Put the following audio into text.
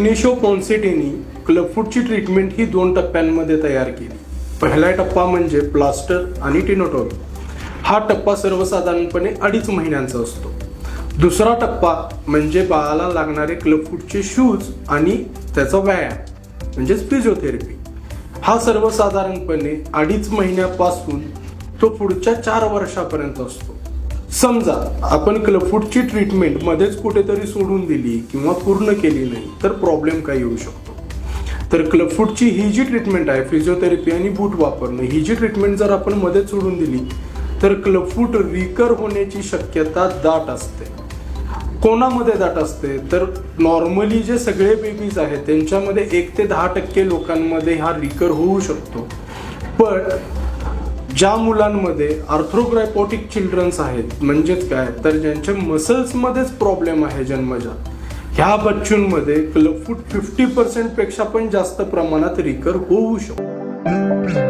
इग्नेशो पॉन्सिटीनी क्लबफूटची treatment ही दोन टप्प्यांमध्ये तयार केली. पहिला टप्पा म्हणजे प्लास्टर आणि टिनोटॉल हा टप्पा सर्वसाधारणपणे अडीच महिन्यांचा असतो. दुसरा टप्पा म्हणजे बाळाला लागणारे क्लबफूटचे शूज आणि त्याचा व्यायाम म्हणजेच फिजिओथेरपी हा सर्वसाधारणपणे अडीच महिन्यापासून तो पुढच्या चार वर्षापर्यंत असतो. समजा आपण क्लबफूटची ट्रीटमेंट मध्येच कुठेतरी सोडून दिली किंवा पूर्ण केली नाही तर प्रॉब्लेम काय येऊ शकतो. तर क्लबफूटची ही जी ट्रीटमेंट आहे फिजिओथेरपी आणि बूट वापरणं ही जी ट्रीटमेंट जर आपण मध्येच सोडून दिली तर क्लफूट रिकर होण्याची शक्यता दाट असते. कोणामध्ये दाट असते? तर नॉर्मली जे सगळे बेबीज आहेत त्यांच्यामध्ये एक ते दहा टक्के लोकांमध्ये हा रिकर होऊ शकतो. पण ज्या मुलांमध्ये आर्थ्रोग्रायपोटिक चिल्ड्रन्स आहेत म्हणजेच काय? तर ज्यांच्या मसल्समध्येच प्रॉब्लेम आहे जन्मजात. ह्या बच्चूंमध्ये क्लबफूट फिफ्टी पर्सेंटपेक्षा पण जास्त प्रमाणात रिकर होऊ शकतो.